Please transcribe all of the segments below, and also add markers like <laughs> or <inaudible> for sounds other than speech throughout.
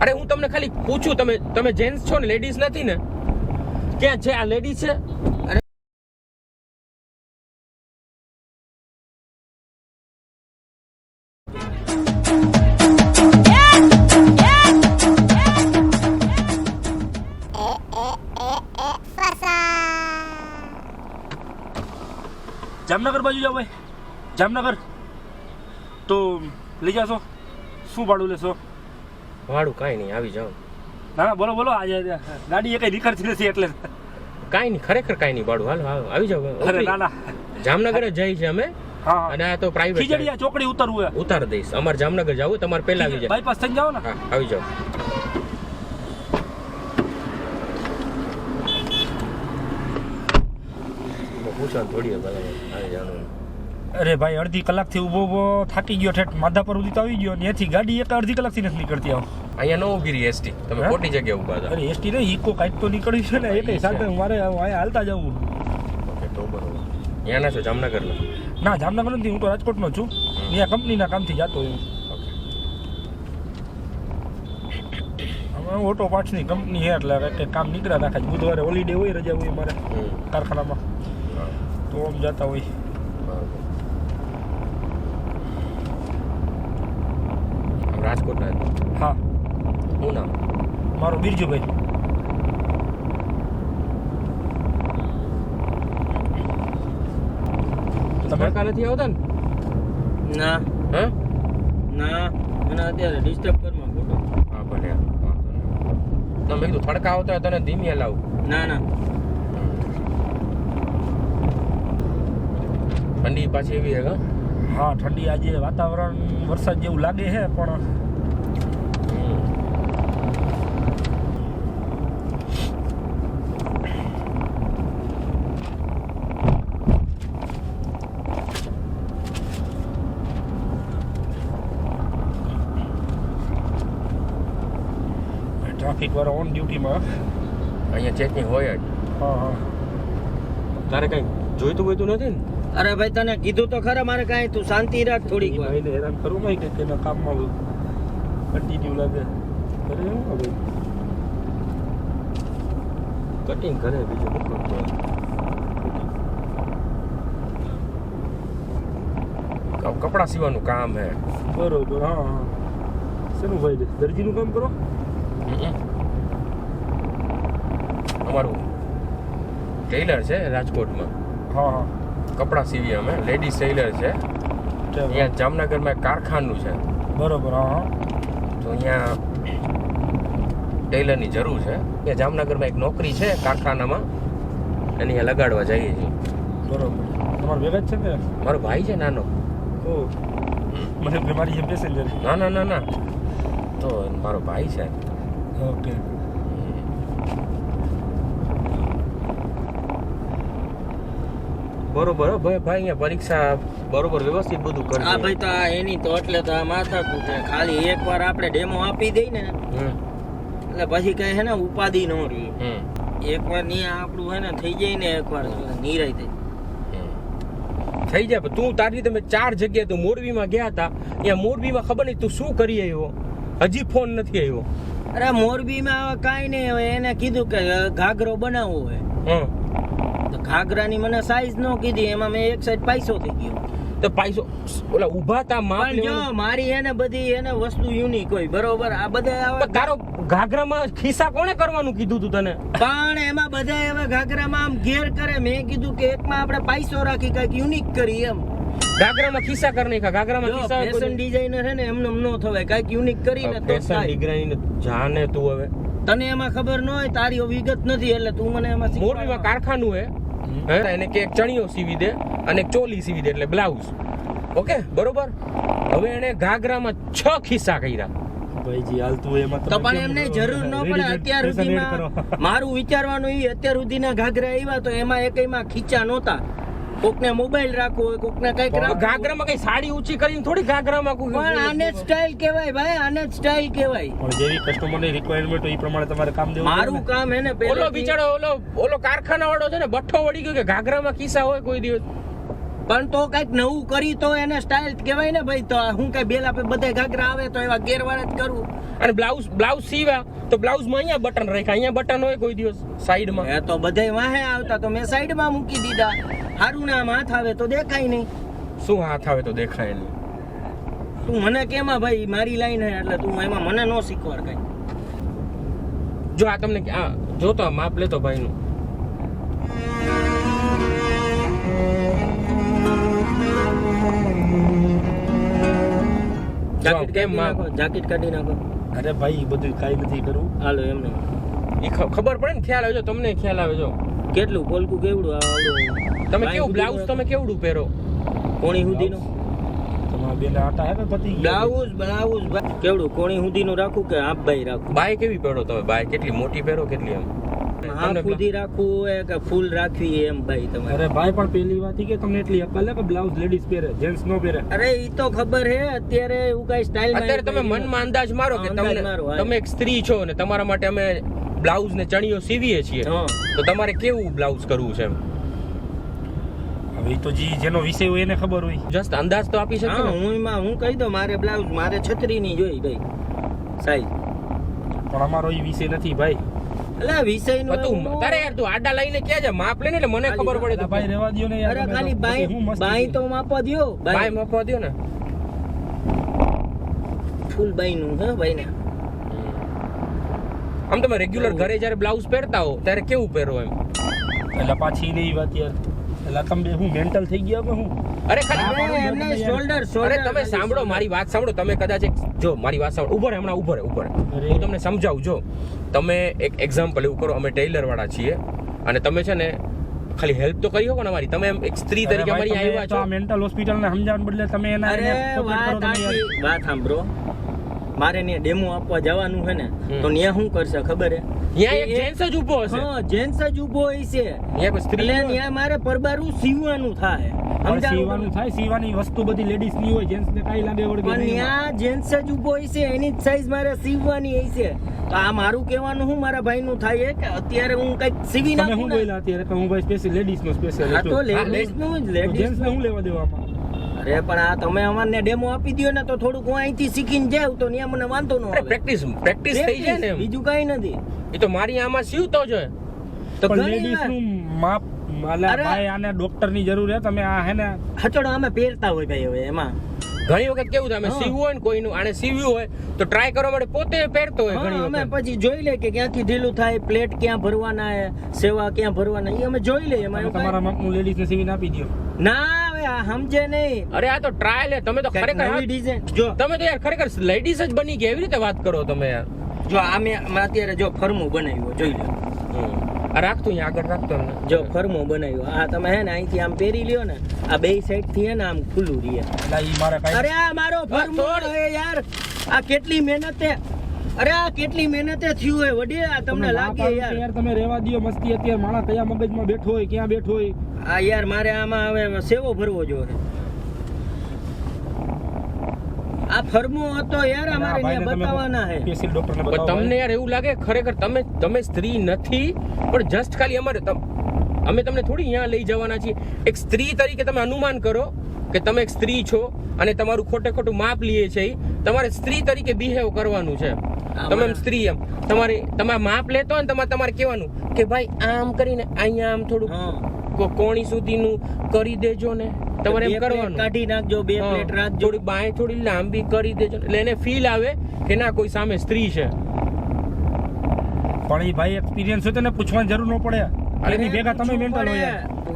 અરે, હું તમને ખાલી પૂછું, તમે તમે જેન્ટ્સ છો ને લેડીઝ નથી ને? ક્યાં છે આ લેડીઝ છે? જામનગર બાજુ જાવ ભાઈ. જામનગર. તો, લઈ જાશો? શું ભાડું લેશો? વાળું કાંઈ નહીં આવી જાઓ. ના ના બોલો બોલો આજે ગાડી એ કઈ નીકળતી નથી એટલે. કાંઈ નહીં ખરેખર કાંઈ નહીં ભાડું હાલો આવી જાઓ અરે ના ના. જામનગર જ જાય છે અમે હા અને આ તો પ્રાઇવેટ ખીજડીયા ચોકડી ઉતરવું હે. ઉતાર દઈશ. અમારે જામનગર જવું તમારે પહેલા આવી જાય બાયપાસ થઈ જાવ ને. હા આવી જાઓ. પૂછવાનું થોડી વાર આવી જાણું અરે ભાઈ અડધી કલાકથી ઊભો ઊભો થાકી ગયો ઠેઠ માધા પર સુધી તો આવી ગયો ને એથી ગાડી એક અડધી કલાકથી નથી નીકળતી આવ અહીંયા નો ઊભી રહી એસટી. તમે મોટી ખોટી જગ્યાએ ઊભા હતા. અરે એસટી નહીં ઈકો કાંઈક તો નીકળ્યું છે ને એ સાથે મારે અહીંયા હાલતા જવું ઓકે તો બરોબર. અહીંયા ના છો જામનગરના? ના જામનગર નથી હું તો રાજકોટનો છું. અહીંયા કંપનીના કામથી જતો હું. ઓટો પાર્ટ્સની કંપની છે એટલે કંઈક કામ નીકળ્યા છે. બુધવારે હોલિડે હોય રજા હોય મારે કારખાનામાં. તો આમ જતા હોય બરોબર આમ રાજકોટના હા. શું નામ? મારો બિરજુભાઈ. તમે? તડકા નથી આવતા ને? ના. હા? ના. મને અત્યારે ડિસ્ટર્બ કરમાં ખોટો. હા ભલે. વાંધો નહીં. તો મેં કીધું થડકા આવતા હોય તને ધીમી હલાવું. ના ના. ઠંડી પાછી એવી હે હા ઠંડી આજે વાતાવરણ વરસાદ જેવું લાગે છે પણ ટ્રાફિક વાળા ઓન ડ્યુટીમાં અહીંયા ચેકિંગ હોય જ. હા હા. તારે કઈ જોઈતું બોઈતું નથી ને? અરે ભાઈ તને કીધું તો ખરા મારે કાંઈ તું શાંતિ રાખ થોડીક વાર. ભાઈને હેરાન કરવું નહીં કે તેના કામમાં કન્ટિન્યુ લાગે. કરે એવું ભાઈ. કટિંગ કરે બીજું શું કપડાં સીવાનું કામ હે. બરોબર હા હા. શેનું ભાઈ દરજીનું કામ કરો અમારું ટેલર છે રાજકોટમાં. હા હા. કપડાં સીવીએ અમે. લેડીઝ ટેલર છે. અહીંયા જામનગરમાં એક કારખાનું છે. બરોબર હા તો અહીંયા ટેલરની જરૂર છે. કે જામનગરમાં એક નોકરી છે કારખાનામાં. એની અહીંયા લગાડવા જઈએ છીએ. બરોબર. તમારો ભેગા જ છે ને? મારો ભાઈ છે નાનો. ઓ મને મારી જેમ પેસેન્જર ના ના ના ના. તો મારો ભાઈ છે. ઓકે. બરોબર ભાઈ ભાઈ અહીંયા પરીક્ષા બરોબર વ્યવસ્થિત બધું આ કરજો ભાઈ તો આ એની તો એટલે તો આ માથા છે. ખાલી એકવાર આપણે ડેમો આપી દઈ ને એટલે પછી કઈ હે ને ઉપાધિ ન રહી. એકવારની આપણું હે ને થઈ જાય ને એકવાર નિરાય થઈ થઈ જાય પણ તું તારી તમે ચાર જગ્યાએ તો મોરબીમાં ગયા હતા. ત્યાં મોરબીમાં ખબર નહીં તું શું કરી આવ્યો? હજી ફોન નથી આવ્યો. અરે મોરબીમાં કાંઈ નહીં હવે એને કીધું કે ઘાઘરો બનાવવો હોય હં તો ઘાઘરાની મને સાઈઝ ન કીધી એમાં મેં એક સાઈડ પૈસો થઈ ગયો. તો પૈસો ઓલા ઊભા તા માપ જો મારી એને બધી એને વસ્તુ યુનિક હોય બરોબર? આ બધા તારો ઘાઘરામાં ખિસ્સા કોણે કરવાનું કીધું તું તને? પણ એમાં બધા હવે ઘાઘરામાં આમ ઘેર કરે. મેં કીધું કે એકમાં આપણે પૈસો રાખી કંઈક યુનિક કરી એમ. ઘાઘરામાં ખિસ્સા કરી નાખ્યા. ઘાઘરામાં ખિસ્સા ફેશન ડિઝાઇનર છે ને એમને ન થવાય. કંઈક યુનિક કરીને તો ફેશન ડિઝાઇનર જાને તું હવે. તને એમાં ખબર ન હોય તારી વિગત નથી એટલે તું મને એમાં મોરબીમાં કારખાનું હે. હે? એને કે એક ચણિયો સીવી દે અને એક ચોલી સીવી દે એટલે બ્લાઉઝ. ઓકે? બરોબર? હવે એને ઘાઘરામાં છ ખિસ્સા કર્યા. ભાઈજી હાલતું એમાં તો પણ એમને જરૂર ન પડે અત્યાર સુધીમાં. મારું વિચારવાનું એ અત્યાર સુધીના ઘાઘરા આવ્યા તો એમાં એકમાં ખીચા નહોતા. કોકને મોબાઈલ રાખવો હોય કોકને કંઈક રાખવું ઘાઘરામાં કઈ સાડી ઊંચી કરીને થોડી ઘાઘરામાં કોઈ પણ આને જ સ્ટાઇલ કહેવાય ભાઈ આને જ સ્ટાઇલ કહેવાય. પણ જેવી કસ્ટમરની રિક્વાયરમેન્ટ હોય એ પ્રમાણે તમારે કામ દેવું મારું કામ હે ને ઓલો બિચારો ઓલો ઓલો કારખાના વાળો છે ને બઠ્ઠો વળી ગયો કે ઘાઘરામાં કિસ્સા હોય કોઈ દિવસ. પણ તો કંઈક નવું કરી તો એને સ્ટાઇલ કહેવાય ને ભાઈ તો હું કઈ બેલ આપે બધે ઘાઘરા આવે તો એવા ગેરવાળા જ કરું. અને બ્લાઉઝ બ્લાઉઝ સીવા તો બ્લાઉઝમાં અહીંયા બટન રાખ્યા અહીંયા બટન હોય કોઈ દિવસ સાઈડમાં એ તો બધાય વાહે આવતા તો મેં સાઈડમાં મૂકી દીધા. હારું ના હાથ આવે તો દેખાય નહીં. શું હાથ આવે તો દેખાય નહીં? તું મને કેમાં ભાઈ મારી લાઈન હે એટલે તું એમાં મને નો શીખવાડ કઈ. જો આ તમને આ જોતો તો માપ લેતો ભાઈનું. જાકેટ કેમ? નાખો જાકેટ કાઢી નાખો. અરે ભાઈ બધું કાંઈ નથી કરવું હાલો એમને. ખબર પડે ને ખ્યાલ આવે જો તમને ખ્યાલ આવે જો. કેટલું પોલકું કેવડું આ તમે કેવું બ્લાઉઝ તમે કેવડું પહેરો? કોણી સુધીનું બ્લાઉઝ બ્લાઉઝ કેવડું કોણી સુધીનું રાખું કે હાફ બાઈ રાખું? બાય કેવી પહેરો તમે? બાય કેટલી મોટી પહેરો કેટલી એમ? હાફ સુધી રાખવું હોય કે ફૂલ રાખવી એમ ભાઈ તમારે. અરે ભાઈ પણ પેલી વાત ઈ કે તમને એટલી અકલ કે બ્લાઉઝ લેડીઝ પહેરે જેન્ટ્સ નો પહેરે? અરે ઈ તો ખબર હે અત્યારે એવું કઈ સ્ટાઇલ અત્યારે તમે મનમાં અંદાજ મારો કે તમે મારો, તમે એક સ્ત્રી છો ને તમારા માટે અમે બ્લાઉઝ ને ચણિયો સીવીએ છીએ તો તમારે કેવું બ્લાઉઝ કરવું છે હવે તો જી જેનો વિષય હોય એને ખબર હોય. જસ્ટ અંદાજ તો આપી શકીએ હા હું એમાં હું કહી દઉં મારે બ્લાઉઝ મારે છત્રી ની જોઈ ભાઈ સાઈઝ પણ અમારો એ વિષય નથી ભાઈ. અલા વિષય પણ તું તારે યાર તું આડા લઈને કે છે માપ લઈને એટલે મને ખબર પડે તો ભાઈ રેવા દયો ને યાર અરે ખાલી. બાઈ બાઈ તો માપવા દ્યો. બાય માપવા દયો ને. ફૂલ બાઈ નું હે ભાઈ ને આમ તમે રેગ્યુલર ઘરે જ્યારે બ્લાઉઝ પહેરતા હો ત્યારે કેવું પહેરો એમ? એટલે પાછી નહીં વાત યાર. એટલે તમે હું મેન્ટલ થઈ ગયા કે હું અરે ખાલી શોલ્ડર અરે શોલ્ડર તમે સાંભળો મારી વાત સાંભળો. તમે કદાચ એક જો મારી વાત સાંભળો. ઊભો રહે હમણાં ઊભો રહે ઊભો રહે. હું તમને સમજાવું જો. તમે એક એક્ઝામ્પલ એવું કરો અમે ટેલર વાળા છીએ અને તમે છે ને ખાલી હેલ્પ તો કરી શકો ને અમારી. તમે એમ એક સ્ત્રી તરીકે અમારી આવ્યા છો. આ મેન્ટલ હોસ્પિટલ ને સમજાવવા બદલે તમે એના વાત સાંભળો. મારે ને ડેમો આપવા જવાનું છે ને તો ન્યા શું કરશે ખબર હે? ન્યા એક જેન્ટ્સ જ ઊભો હશે. હા જેન્ટ્સ જ ઊભો હોય છે. સ્ત્રી ન્યા મારે પરબારું સીવવાનું થાય. સીવાનું થાય? સીવાની વસ્તુ બધી લેડીઝની હોય જેન્ટ્સ ને કાંઈ લાગે વળગે પણ ન્યા જેન્ટ્સ જ ઊભો છે એની જ સાઈઝ મારે સીવવાની છે. તો આ મારું કહેવાનું હું મારા ભાઈનું થાય છે કે અત્યારે હું કંઈક સીવી નાખું હું બોલ્યા અત્યારે? કે હું ભાઈ સ્પેશિયલ લેડીઝ નો સ્પેશિયલ હા તો લેડીઝનું જ લેડીઝ ને શું લેવા દેવામાં અરે પણ આ તમે અમારને ડેમો આપી દ્યો ને તો થોડુંક હું અહીંથી શીખીને જાવ તો ન્યા મને વાંધો ન આવે. પ્રેક્ટિસ પ્રેક્ટિસ થઈ જાય ને બીજું કાઈ નથી. એ તો મારી આમાં સીવતો જ તો લેડીઝનું માપ અલા ભાઈ આને ડોક્ટરની જરૂર છે તમે આ હે ને હચડો અમે પહેરતા હોય ભાઈ હવે એમાં. ઘણી વખત કેવું થાય અમે સીવું હોય ને કોઈનું આને સીવ્યું હોય તો ટ્રાય કરવા માટે પોતે પહેરતો હોય ઘણી અમે પછી જોઈ લે કે ક્યાંથી ઢીલું થાય પ્લેટ ક્યાં ભરવાના સેવા ક્યાં ભરવાના એ અમે જોઈ લઈએ એમાં એવું તમારા માપનું લેડીઝ ને સીવીને આપી દો ના હવે આ સમજે નહીં. અરે આ તો ટ્રાયલ હે તમે તો ખરેખર નવી ડિઝાઇન જો. તમે તો યાર ખરેખર લેડીઝ જ બની ગયા એવી રીતે વાત કરો તમે યાર. જો આ મેં અત્યારે જો ફરમું બનાવ્યું જોઈ લો. આ રાખતું અહીંયા આગળ રાખતો જો ફરમું બનાવ્યું. આ તમે હે ને અહીંથી આમ પહેરી લ્યો ને આ બે સાઈડથી હે ને આમ ખુલ્લું રહે. એટલે ઈ મારે અરે આ મારો ફરમો હે યાર. આ કેટલી મહેનતે અરે આ કેટલી મહેનતે થયું હોય વડે આ તમને લાગે યાર. યાર તમે રેવા દ્યો મસ્તી અત્યારે માણસ કયા મગજમાં બેઠો હોય ક્યાં બેઠો હોય? આ યાર મારે આમાં હવે સેવો ભરવો જોઈએ આ ફરમો હતો યાર અમારે ત્યાં બતાવવાના હે. સ્પેશિયલ ડોક્ટર ને બતાવો તમને યાર એવું લાગે ખરેખર તમે તમે સ્ત્રી નથી પણ જસ્ટ ખાલી અમારે તમ- અમે તમને થોડી અહીંયા લઈ જવાના છીએ. એક સ્ત્રી તરીકે તમે અનુમાન કરો કે તમે એક સ્ત્રી છો અને તમારું ખોટે ખોટું માપ લીએ છે. તમારે સ્ત્રી તરીકે બિહેવ કરવાનું છે. તમે એમ સ્ત્રી એમ. તમારી તમારે માપ લેતો હોય ને તમારે તમારે કહેવાનું કે ભાઈ આમ કરીને અહીંયા આમ થોડું કોણી સુધીનું કરી દેજો ને. તમારે એમ કરવાનું. કાઢી નાખજો બે પ્લેટ રાખજો. થોડી બાય થોડી લાંબી કરી દેજો. એટલે એને ફીલ આવે કે ના કોઈ સામે સ્ત્રી છે. પણ એ ભાઈ એક્સપિરિયન્સ હોય તો પૂછવાની જરૂર ન પડે. એની ભેગા તમે મેન્ટલ હોય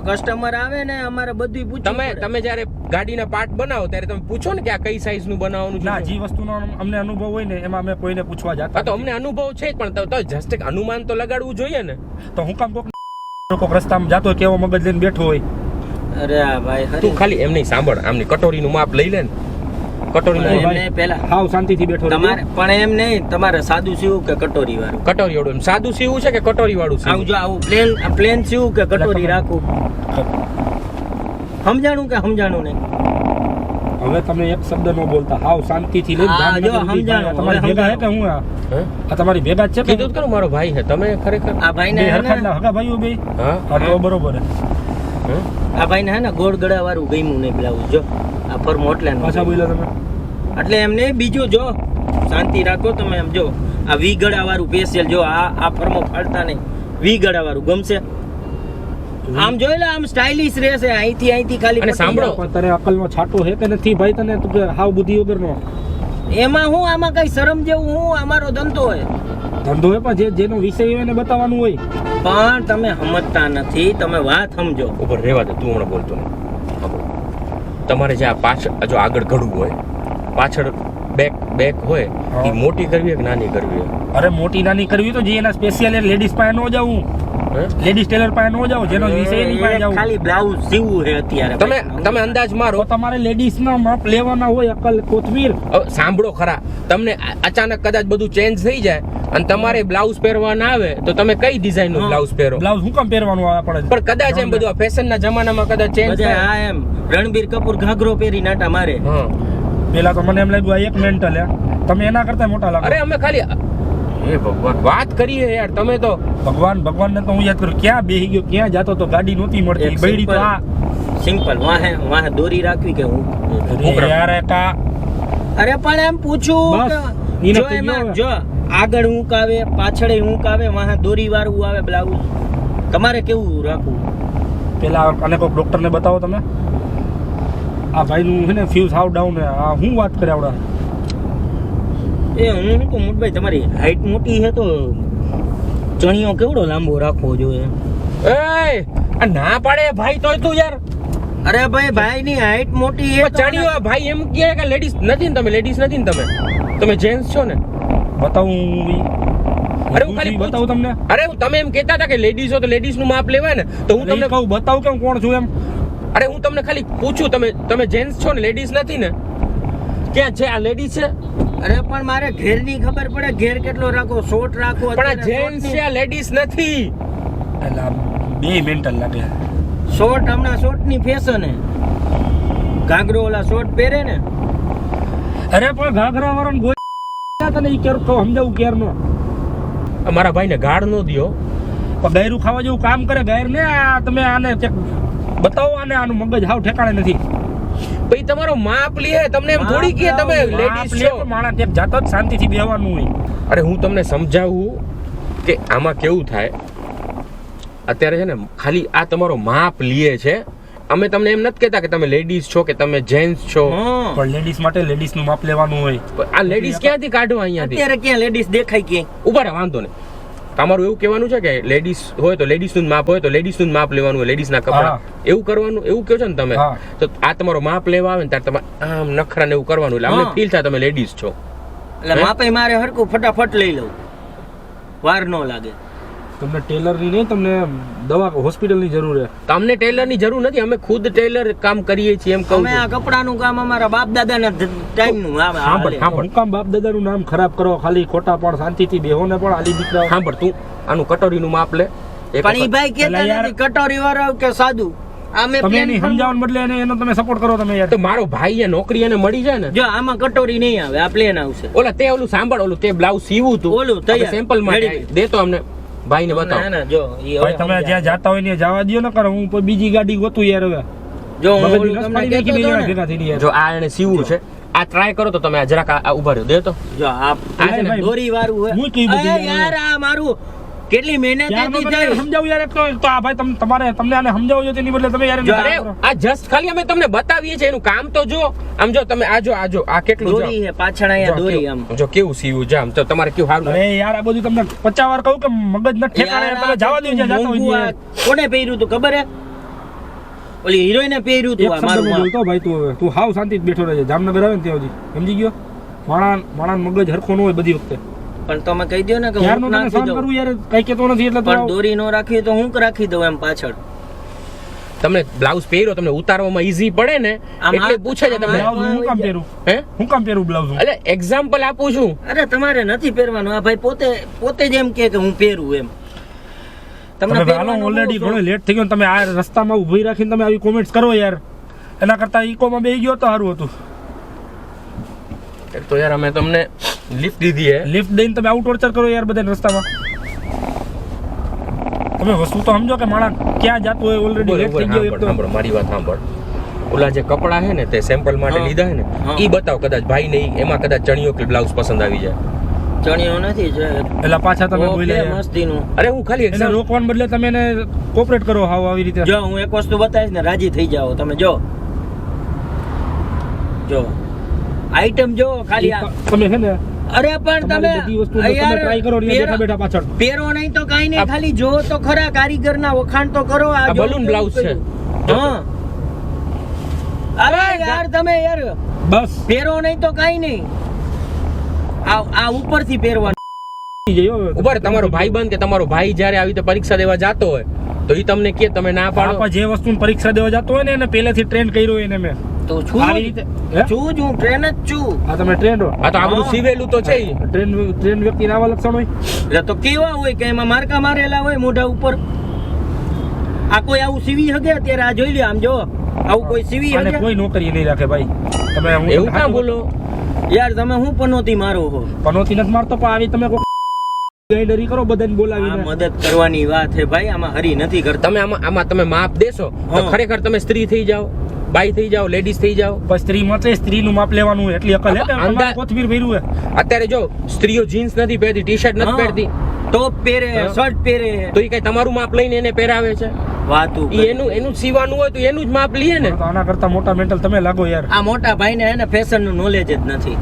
કસ્ટમર આવે ને અમારે બધી પૂછવું તમે તમે જ્યારે ગાડીના પાર્ટ બનાવો ત્યારે તમે પૂછો ને કે આ કઈ સાઈઝનું બનાવવાનું ના જે વસ્તુનો અમને અનુભવ હોય ને એમાં અમે કોઈને પૂછવા જતા તો અમને અનુભવ છે પણ તો- જસ્ટ એક અનુમાન તો લગાડવું જોઈએ ને. તો હું કામ કોક કોક રસ્તામાં જાતો હોય કેવો મગજ લઈને બેઠો હોય. અરે આ ભાઈ તું ખાલી એમ નહીં સાંભળ આમની કટોરીનું માપ લઈ લે ને. એમને પહેલા હાવ શાંતિથી બેઠો તમારે પણ એમ નહીં તમારે સાદું સીવું કે કટોરી વાળું કટોરી વાળું એમ. સાદું સીવું છે કે કટોરી વાળું સીવું જો આવું પ્લેન પ્લેન સીવું કે કટોરી રાખું? સમજાણું કે સમજાણું નહીં? હવે તમે એક શબ્દ ન બોલતા. હાવ શાંતિથી લઈને હા, જો સમજાણું, તમારી ભેગા હે કે હું આ આ તમારી ભેગા છે કીધું જ મારો ભાઈ છે. તમે ખરેખર આ ભાઈને બે હે ને હગા ભાઈઓ બે. હા? તો બરોબર હે હે? આ ભાઈને હે ને ગોળ ગળા વાળું ગમ્યું નહીં બ્લાઉઝ જો. ફરમો એટલે પાછા બોલ્યા તમે? એટલે એમને બીજું જો શાંતિ રાખો તમે એમ જો આ વી ગળાવાળું પેશિયલ જો આ આ ફરમો ફાડતા નહીં. વી ગળાવાળું ગમશે આમ જોઈ લે આમ સ્ટાઇલિશ રહેશે. અહીંથી અહીંથી ખાલી અને સાંભળો. પણ તારે અકલનો છાંટો હે કે નથી? ભાઈ તને તું કે હાવ બુદ્ધિ વગરનો. એમાં હું આમાં કઈ શરમ જેવું હું અમારો ધંધો હોય. ધંધો હે પણ જે જેનો વિષય હોય એને બતાવવાનું હોય. પણ તમે સમજતા નથી તમે વાત સમજો. ઉપર રહેવા દે તું હમણાં બોલતો નહીં. તમારે જે આ પાછળ જો આગળ ઘડવું હોય પાછળ બેક બેક હોય એ મોટી કરવી કે નાની કરવી અરે મોટી નાની કરવી તો જે એના સ્પેશિયલ લેડીઝ પાસે ન હે? લેડીઝ ટેલર પાસે નો જાવ જેનો વિષય એની પાસે જાવ ખાલી બ્લાઉઝ સીવું છે અત્યારે તમે તમે અંદાજ મારો. તમારે લેડીઝ ના માપ લેવાના હોય અકલ કોથમીર. સાંભળો ખરા. તમને અચાનક કદાચ બધું ચેન્જ થઈ જાય અને તમારે બ્લાઉઝ પહેરવાના આવે તો તમે કઈ ડિઝાઇનનું બ્લાઉઝ પહેરો? બ્લાઉઝ હું કામ પહેરવાનું આવે આપણે પણ કદાચ એમ બધું ફેશન ના જમાનામાં કદાચ ચેન્જ થાય. આ એમ રણબીર કપૂર ઘાઘરો પહેરી નાટા મારે. હા. પેલા તો મને એમ લાગ્યું આ એક મેન્ટલ હે. તમે એના કરતા મોટા લાગો. અરે અમે ખાલી હે ભગવાન વાત કરીએ યાર તમે તો ભગવાન ભગવાન ને તો હું યાદ કરું ક્યાં બેહી ગયો ક્યાં જાતો તો ગાડી નહોતી મળતી બૈડી તો આ સિમ્પલ વાહે વાહે દોરી રાખવી કે હું યાર કા અરે પણ એમ પૂછું જો એમાં જો આગળ હું કાવે પાછળ હું કાવે વાહે દોરી વાળું આવે બ્લાઉઝ તમારે કેવું રાખવું? પેલા અને કોઈક ડોક્ટર ને બતાવો તમે. આ ભાઈ નું છે ને ફ્યુઝ હાવ ડાઉન હે આ હું વાત કરે આવડા? એ હું શું કહું મોટભાઈ તમારી હાઈટ મોટી છે તો ચણિયો કેવડો લાંબો રાખવો જોઈએ? એ આ ના પાડે ભાઈ તોય તું યાર. અરે ભાઈ ભાઈ ની હાઈટ મોટી છે ચણિયો આ ભાઈ એમ કહે કે લેડીઝ નથી ને તમે લેડીઝ નથી ને તમે. તમે જેન્ટ્સ છો ને. બતાવું અરે હું ખાલી બતાવું તમને? અરે હું તમે એમ કહેતા હતા કે લેડીઝ હો તો લેડીઝનું માપ લેવાય ને તો હું તમને કહું બતાવું કે હું કોણ છું એમ? અરે હું તમને ખાલી પૂછું તમે તમે જેન્ટ્સ છો ને લેડીઝ નથી ને? ક્યાં છે આ લેડીઝ છે? અરે પણ મારે ઘેરની ખબર પડે ઘેર કેટલો રાખો? શોર્ટ રાખો પણ જેન્ટ્સ છે. આ લેડીઝ નથી. એટલે બે મેન્ટલ લાગે. શોર્ટ હમણાં શોર્ટની ફેશન હે ઘાઘરો ઓલા શોર્ટ પહેરે ને. અરે પણ ઘાઘરા વાળા ગોઈ તને ઈ કેર સમજાવું કેર નો મારા ભાઈને ગાળ નો દ્યો. પણ ગાયરું ખાવા જેવું કામ કરે ગાયર ને આ તમે આને બતાવો આને આનું મગજ હાવ ઠેકાણે નથી. ભાઈ તમારો માપ લે તમને એમ થોડી કે તમે લેડીઝ છો. માણા એક જાતો જ શાંતિથી બેહવાનું હોય. અરે હું તમને સમજાવું કે આમાં કેવું થાય. અત્યારે છે ને ખાલી આ તમારો માપ લીએ છે. અમે તમને એમ નથી કહેતા કે તમે લેડીઝ છો કે તમે જેન્ટ્સ છો. પણ લેડીઝ માટે લેડીઝનું માપ લેવાનું હોય. આ લેડીઝ ક્યાંથી કાઢવા અહીંયા અત્યારે ક્યાં લેડીઝ દેખાય ક્યાંય? ઊભા વાંધો નહીં. તમારું એવું કહેવાનું છે કે લેડીઝ હોય તો લેડીઝનું માપ હોય તો લેડીઝનું માપ લેવાનું હોય લેડીઝના કપડા. એવું કરવાનું એવું કહો છો ને તમે. તો આ તમારો માપ લેવા આવે ને ત્યારે તમારે આમ નખરા ને એવું કરવાનું એટલે અમને ફીલ થાય તમે લેડીઝ છો. એટલે? માપે મારે હરકું ફટાફટ લઈ લઉં. વાર ન લાગે. તમને ટેલરની નહીં તમને દવા હોસ્પિટલની જરૂર છે. તમને ટેલરની જરૂર નથી અમે ખુદ ટેલર કામ કરીએ છીએ એમ કહું અમે આ કપડાનું કામ અમારા બાપ દાદાના ટાઈમનું સાંભળ, સાંભળ. હું કામ બાપ દાદાનું નામ ખરાબ કરો ખાલી ખોટા પણ શાંતિથી બેહો ને પણ આલી દીકરા સાંભળ તું આનું કટોરીનું માપ લે. પણ ભાઈ નથી કટોરી વાળો કે સાદું અમે તમે એની સમજાવન બદલે એને એનો તમે સપોર્ટ કરો તમે યાર. તો મારો ભાઈ એ નોકરી એને મળી જાય ને? જો આમાં કટોરી નહીં આવે આ પ્લેન આવશે. ઓલા તે ઓલું સાંભળ ઓલું તે બ્લાઉઝ સીવું તું. ઓલું સેમ્પલ Ready. દે તો અમને. ભાઈને ને બતાવો. ના જો ભાઈ તમે જ્યાં જાતા હોય ને જવા દયો ને કરો હું કોઈ બીજી ગાડી ગોતું યાર હવે. જો હું જો આ એને સીવું છે. આ ટ્રાય કરો તો તમે આ જરાક આ ઊભા રહ્યો. દે તો જો આ ભાઈ, દોરી વાળું હોય. હું કઈ બધી યાર આ મારું કેટલી મહેનત. સમજાવું યાર એક તો તો આ ભાઈ તમે તમારે તમને આને સમજાવો છો તેની બદલે તમે યાર અરે આ જસ્ટ ખાલી અમે તમને બતાવીએ છીએ એનું કામ તો જો આમ જો તમે આ જો આ જો આ કેટલું દોરી છે પાછળ અહીંયા દોરી આમ. જો કેવું સીવું છે આમ તો તમારે કેવું હારું અરે યાર આ બધું તમને પચાસ વાર કહું કે મગજ ન ઠેકાણે તમે જવા દો જ્યાં જાતા હોય કોને પહેર્યું તું ખબર હે? ઓલી હિરોઈને પહેર્યું તું આ મારું. બોલતો ભાઈ તું હવે તું હાવ શાંતિ બેઠો રહેજે. જામનગર આવે ને ત્યાં સુધી. સમજી ગયો? માણા માણા મગજ હરખો ન હોય બધી વખતે. પણ તમે કહી દો ને કે હું નાખી દઉં યાર કઈ કેતો નથી એટલે પણ દોરી નો રાખી તો હું રાખી દઉં એમ પાછળ. તમને બ્લાઉઝ પહેર્યો તમને ઉતારવામાં ઈઝી પડે ને એટલે પૂછે છે તમને. હું કામ પહેરું? હે? હું કામ પહેરું બ્લાઉઝ એટલે એક્ઝામ્પલ આપું છું. અરે તમારે નથી પહેરવાનું. આ ભાઈ પોતે પોતે જ એમ કે કે હું પહેરું એમ. તમને પહેરવાનો ઓલરેડી ઘણો લેટ થઈ ગયો તમે આ રસ્તામાં ઊભી રાખીને તમે આવી કોમેન્ટ્સ કરો યાર. એના કરતા ઈકોમાં બેહી ગયો તો સારું હતું. તો યાર અમે તમને લિફ્ટ દીધી હે. લિફ્ટ દઈને તમે આઉટ ટોર્ચર કરો યાર બધાને રસ્તામાં. તમે વસ્તુ તો સમજો કે માણસ ક્યાં જાતો હોય ઓલરેડી બોલ, લેટ થઈ ગયો એક સાંભળ, તો. સાંભળ, મારી વાત સાંભળ. ઓલા જે કપડા છે ને તે સેમ્પલ માટે લીધા છે ને એ ઈ બતાવ કદાચ ભાઈ નહીં એમાં કદાચ ચણિયો કે બ્લાઉઝ પસંદ આવી જાય. ચણિયો નથી જો. એટલે પાછા તમે બોલ્યા મસ્તીનું. અરે હું ખાલી એને રોકવાન બદલે તમે એને કોપરેટ કરો હાવ આવી રીતે. જો હું એક વસ્તુ બતાવીશ ને રાજી થઈ જાઓ તમે જો. જો. આઈટમ જો ખાલી આ તમે છે ને અરે પણ તમે યાર, ટ્રાય કરો પહેરો- બેઠા બેઠા પાછળ. પહેરો નહીં તો કાંઈ નહીં ખાલી જો તો ખરા કારીગરના વખાણ તો કરો આ બલૂન બ્લાઉઝ છે. હા. અરે યાર તમે યાર બસ. પહેરો નહીં તો કાઈ નહીં. આ આ ઉપરથી પહેરવાનું. ઉપર તમારો ભાઈ બંધ કે તમારો ભાઈ જ્યારે આવી રીતે પરીક્ષા દેવા જાતો હોય તો ઈ તમને કે તમે ના પાડો. જે વસ્તુ પરીક્ષા દેવા જતો હોય ને એને પહેલેથી ટ્રેન કર્યો એને મેં. તો છું આવી રીતે? છું જ હું ટ્રેન જ છું. આ તમે ટ્રેન હો. આ તો આપણું હા. સીવેલું તો છે. ટ્રેન ટ્રેન વ્યક્તિના આવા લક્ષણ હોય? એટલે તો કેવા હોય કે એમાં મારકા મારેલા હોય મોઢા ઉપર? આ કોઈ આવું સીવી હગે? અત્યારે આ જોઈ લ્યો આમ જો. આવું કોઈ સીવી અને કોઈ નોકરી નહીં રાખે ભાઈ. તમે હું એવું ના બોલો? યાર તમે હું પનોતી મારો હો? પનોતી નથી મારતો પણ આવી તમે ગાઈડરી કરો બધાને આ બોલાવીને મદદ કરવાની વાત છે ભાઈ આમાં હરી નથી કરતા. તમે આમાં આમાં તમે માપ દેશો તો ખરેખર તમે સ્ત્રી થઈ જાઓ. બાઈ થઈ જાઓ લેડીઝ થઈ જાઓ. પણ સ્ત્રી માટે સ્ત્રીનું માપ લેવાનું એટલી અકલ હે કે કોથમીર ભર્યું હે? અત્યારે જો સ્ત્રીઓ જીન્સ નથી પહેરતી ટી શર્ટ નથી પહેરતી. ટોપ પહેરે શર્ટ પહેરે. તો એ કઈ તમારું માપ લઈને એને પહેરાવે છે? વાતું એનું એનું સીવાનું હોય તો એનું જ માપ લઈએ ને. તો આના કરતા મોટા મેન્ટલ તમે લાગો યાર. આ મોટા ભાઈને હે ને ફેશનનું નોલેજ જ નથી.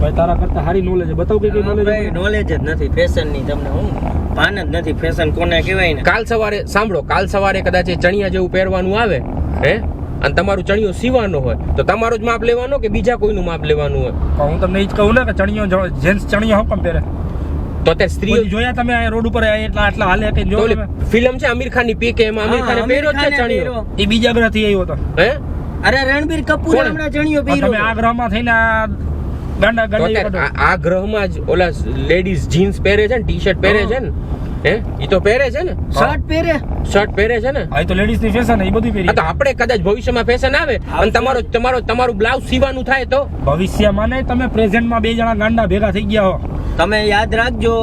ભાઈ તારા કરતા સારી નોલેજ બતાવ કઈ કઈ નોલેજ નોલેજ જ નથી ફેશનની તમને હું ભાન જ નથી ફેશન કોને કહેવાય ને. કાલ સવારે સાંભળો કાલ સવારે કદાચ ચણિયા જેવું પહેરવાનું આવે હે? અને તમારું ચણિયો સીવાનો હોય તો તમારો જ માપ લેવાનો કે બીજા કોઈનું માપ લેવાનું હોય? પણ હું તમને એ જ કહું ને કે ચણિયો જેન્ટ્સ ચણિયો હું કેમ પહેરે? તો અત્યારે સ્ત્રીઓ જોયા તમે આ રોડ ઉપર આ એટલા આટલા હાલે કે જો ફિલ્મ છે આમિર ખાનની પીકે એમાં? આમિર ખાને પહેર્યો છે ચણિયો? એ બીજા ગ્રહથી આવ્યો હતો હે? અરે રણબીર કપૂર? હમણાં ચણિયો પહેર્યો તમે આ ગ્રહમાં થઈને આ ગાંડા ગાંડા આ- ગ્રહમાં જ ઓલા લેડીઝ જીન્સ પહેરે છે ને ટી શર્ટ પહેરે છે ને? હે? ઈ તો પહેરે છે ને? શર્ટ પહેરે? શર્ટ પહેરે છે ને? આ તો લેડીઝની ફેશન એ બધું પહેરી. તો આપણે કદાચ ભવિષ્યમાં ફેશન આવે અને તમારો તમારો તમારું બ્લાઉઝ સીવાનું થાય તો? ભવિષ્યમાં નહીં તમે પ્રેઝન્ટમાં બે જણા ગાંડા ભેગા થઈ ગયા હો. તમે યાદ રાખજો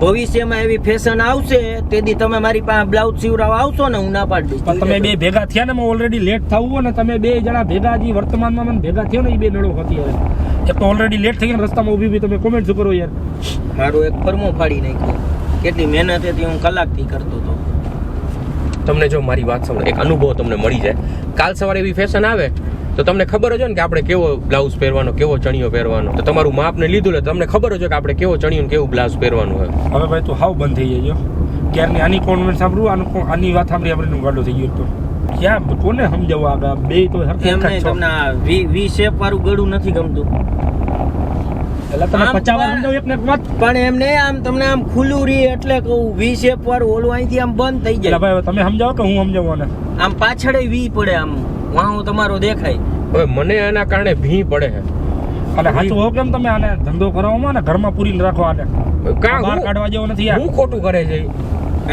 ભવિષ્યમાં એવી ફેશન આવશે તેથી તમે મારી પાસે બ્લાઉઝ સીવડાવવા આવશો ને હું ના પાડી પણ તમે બે ભેગા થયા ને ઓલરેડી લેટ થવું ને તમે બે જણા ભેગા જે વર્તમાનમાં મને ભેગા થયો ને એ બે નડો હતી હવે. એક તો ઓલરેડી લેટ થઈ ગયા રસ્તામાં ઊભી ઊભી તમે કોમેન્ટ શું કરો યાર? મારું એક ફરમો ફાડી નાખ્યો. કેટલી મહેનત હતી હું કલાકથી કરતો હતો. તમને જો મારી વાત સાંભળો એક અનુભવ તમને મળી જાય. કાલ સવારે એવી ફેશન આવે તો તમને ખબર જ હોય ને કે આપણે કેવો બ્લાઉઝ પહેરવાનો કેવો ચણિયો પહેરવાનો. તો તમારું માપને લીધું એટલે તમને ખબર જ હોય કે આપણે કેવો ચણિયો ને કેવું બ્લાઉઝ પહેરવાનું હોય. હવે ભાઈ તું હાવ બંધ થઈ જાય ક્યારની આની કોન્વેન્ટ સાંભળું આનું આની વાત સાંભળી આપણે ગાડો થઈ ગયો તો. ક્યાં કોને સમજાવવા આગળ બે તો એમને. તમને વી વી શેપ વાળું ગળું નથી ગમતું. એટલે તમે પચાવવા સમજાવો એક ને વાત. પણ એમને આમ તમને આમ ખુલ્લું રહી એટલે કહું વી શેપ વાળું ઓલું અહીંથી આમ બંધ થઈ એટલે જાય ભાઈ તમે સમજાવો કે હું સમજાવવાને આમ પાછળ વી પડે આમ. વાહો તમારો દેખાય. હવે મને એના કારણે ભી પડે છે. અને સાચું હો કેમ તમે આને ધંધો કરાવવામાં ને? ઘરમાં પૂરી રાખો આને. કાં બહાર કાઢવા જેવો નથી યાર હું ખોટું કરે છે?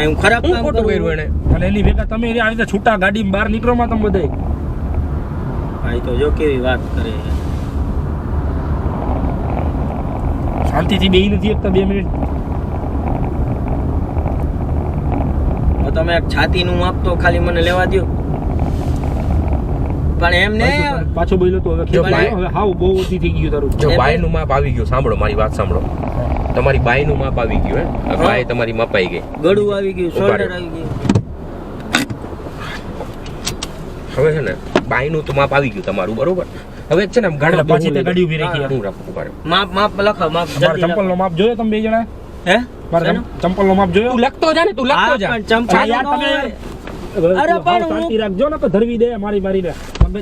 હું ખરાબ કામ ખોટું કરું? કર્યું એને? અને એની ભેગા તમે આવી રીતે છૂટા ગાડી બહાર નીકળો માં તમે બધે. ભાઈ તો જો કેવી વાત કરે છે. શાંતિથી બેહી નથી એકતા બે મિનિટ. તો તમે એક છાતીનું માપ તો ખાલી મને લેવા દ્યો. પણ એમને પાછો બોલ્યો તો હવે હવે હાવ બહુ ઓછી થઈ ગયું તારું. જો એમ- બાયનું માપ આવી ગયું. સાંભળો મારી વાત સાંભળો. તમારી બાયનું માપ આવી ગયું હે આ બાય તમારી મપાઈ ગઈ. ગળું આવી ગયું શોલ્ડર આવી ગયું. હવે છે ને બાયનું તો માપ આવી ગયું તમારું બરોબર? હવે છે ને ગાડી પાછી તે ગાડી ઊભી રાખી હું. રાખું ઊભા માપ માપ લખો માપ જલ્દી ચંપલ નો માપ જોયો તમે બે જણા હે? મારે ચંપલ નો માપ જોયો? તું લખતો જા ને તું લખતો જા. ચંપલ યાર તમે અરે પણ હું- શાંતિ રાખજો ને તો ધરવી દે મારી મારીને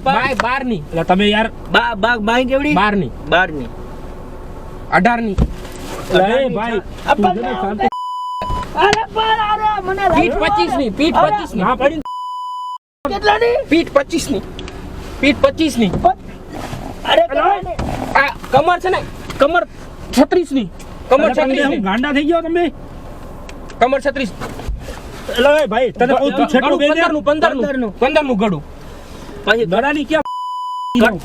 બાય. બારની એટલે તમે યાર બા બા બાઈ કેવડી? બારની બારની અઢારની એટલે એ ભાઈ તું શાંતિ અરે પણ અરે મને પીઠ પચીસની પીઠ અરે. પચીસની. ના પડી. કેટલાની? પીઠ પચીસની. પીઠ પચીસની. અરે આ કમર છે ને કમર છત્રીસની. કમર એટલે તમે છત્રીસ હું ની. ગાંડા થઈ ગયો તમે? કમર છત્રીસ. એટલે ભાઈ તને કહું તું છેટું નું પંદરનું પંદરનું. પંદરનું ગળું. પછી દડાની ક્યાં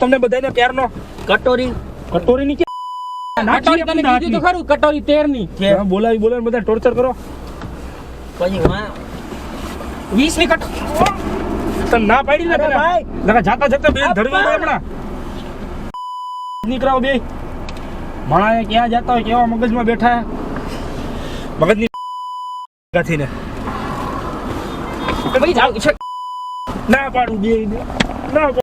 તમને બધાને ક્યારનો કટોરી. કટોરીની ક્યાં કટોરી તને કીધું તો ખરું કટોરી તેરની છે હા, બોલાવી બોલાવી બધા ટોર્ચર કરો. પછી વાં વીસની કટ તને ના પાડી ને અરે પેલા. ભાઈ. નકર જાતા જાતા બે ધરવી. પડે હમણાં. નીકળાવ બે. માણા ક્યાં જતા હોય કેવા મગજમાં બેઠા? મગજની ગાથીને ભાઈ જાઓ છે ના પાડું બે. ના પાડું.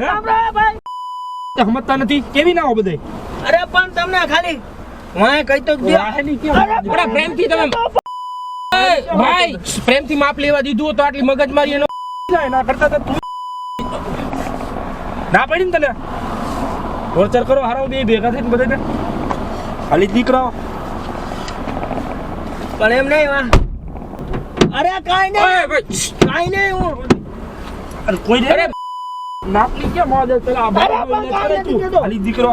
તે સમજતા નથી? કેવી ના હો બધે? અરે પણ તમને ખાલી વાય કઈ તો? બડા પ્રેમથી તમે ભાઈ પ્રેમથી માપ લેવા દીધું તો આટલી મગજમારી એનો ના, કરતા તો ના પડી ને તને? ટોર્ચર કરો હારો બે ભેગા થઈને બધાને. ખાલી દીકરાઓ. પણ એમ નહીં વા અરે કાઈ નહીં. કાઈ નહીં હું અરે કોઈ અરે પેલા તું. ખાલી દીકરો.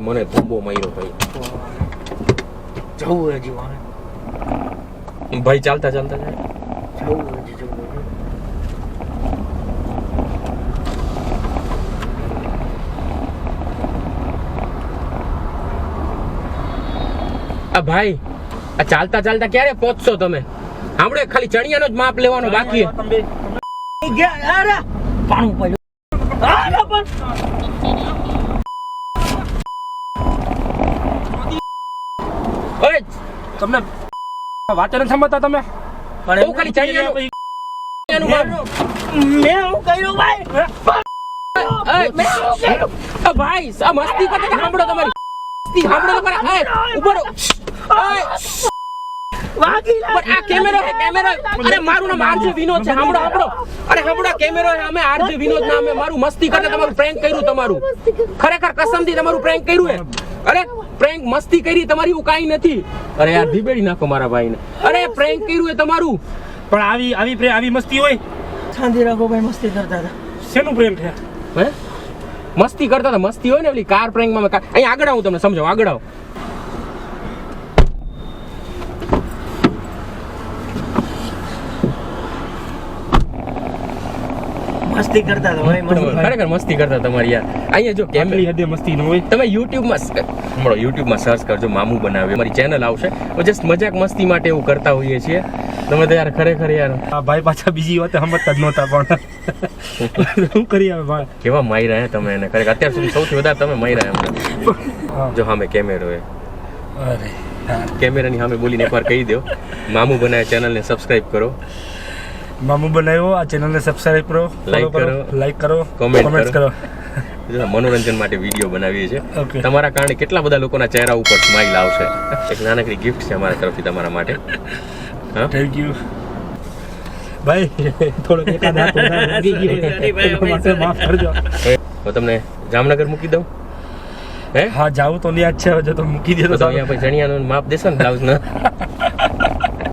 મને ભૂંબો માર્યો ભાઈ. જવું હજી ભાઈ ચાલતા ચાલતા જાય જવું હજી જવું હજી. આ ભાઈ આ ચાલતા ચાલતા ક્યારે પહોંચશો તમે? આપણે ખાલી ચણિયાનો જ માપ લેવાનો બાકી તમને વાતે નથી સમજતા તમે? પણ ખાલી ચણિયાનું ચણિયાનું મેં હું? કર્યું. ભાઈ ભાઈ મસ્તી કરતા સાંભળો તમારી. મસ્તી સાંભળો તમારા. ઊભો પણ આ કેમેરો છે કેમેરો અરે મારું નામ આરજે વિનોદ છે. સાંભળો સાંભળો અરે સાંભળો કેમેરો છે અમે આરજે વિનોદ ના મારું મસ્તી કરતા તમારું પ્રેન્ક કર્યું તમારું. ખરેખર કસમથી તમારું પ્રેન્ક કર્યું હે અરે પ્રેન્ક મસ્તી કરી તમારી એવું કાંઈ નથી. અરે યાર ધીબેડી નાખો મારા ભાઈને. અરે પ્રેન્ક કર્યું એ તમારું. પણ આવી આવી આવી મસ્તી હોય? શાંતિ રાખો ભાઈ મસ્તી કરતા હતા. શેનું પ્રેમ છે? હે? મસ્તી કરતા હતા મસ્તી હોય ને ઓલી કાર પ્રેન્કમાં મેં કા- અહીં આગળ આવું તમને સમજાવું આગળ આવો. મસ્તી કરતા ખરેખર મસ્તી કરતા તમારી યાર. અહીંયા જો કેમ હદે મસ્તી ન હોય. તમે યુટ્યુબમાં મળો યુટ્યુબમાં સર્ચ કરજો મામુ બનાવે. અમારી ચેનલ આવશે. જસ્ટ મજાક મસ્તી માટે એવું કરતા હોઈએ છીએ. તમે તો યાર ખરેખર યાર આ ભાઈ પાછા બીજી વાત સમજતા જ નહોતા પણ. શું કરીએ આવે ભાઈ? કેવા માર્યા હે તમે એને? ખરેખર અત્યાર સુધી સૌથી વધારે તમે માર્યા જો હા. જો સામે કેમેરો એ અરે કેમેરાની સામે બોલીને એકવાર કહી દો મામુ બનાવે ચેનલને સબસ્ક્રાઇબ કરો. મામુ બનાવ્યો. આ ચેનલને સબસ્ક્રાઇબ કરો. લાઈક કરો, લાઈક કરો. કોમેન્ટ કરો. <laughs> મનોરંજન માટે વીડિયો બનાવીએ છીએ. તમારા કારણે કેટલા બધા લોકોના ચહેરા ઉપર સ્માઇલ આવશે? એક નાનકડી ગિફ્ટ છે અમારા તરફથી તમારા માટે. હા? થેન્ક યુ ભાઈ થોડો એકાદ હાથ લાગી ગયો. <laughs> ભાઈ, માટે માફ કરજો. હું તમને જામનગર મૂકી દઉં? હે? હા જાવ તો જ છે. જો તો મૂકી દે તો અહીંયા પછી ચણિયાનું માપ દેશો ને બ્લાઉઝ ના. <laughs>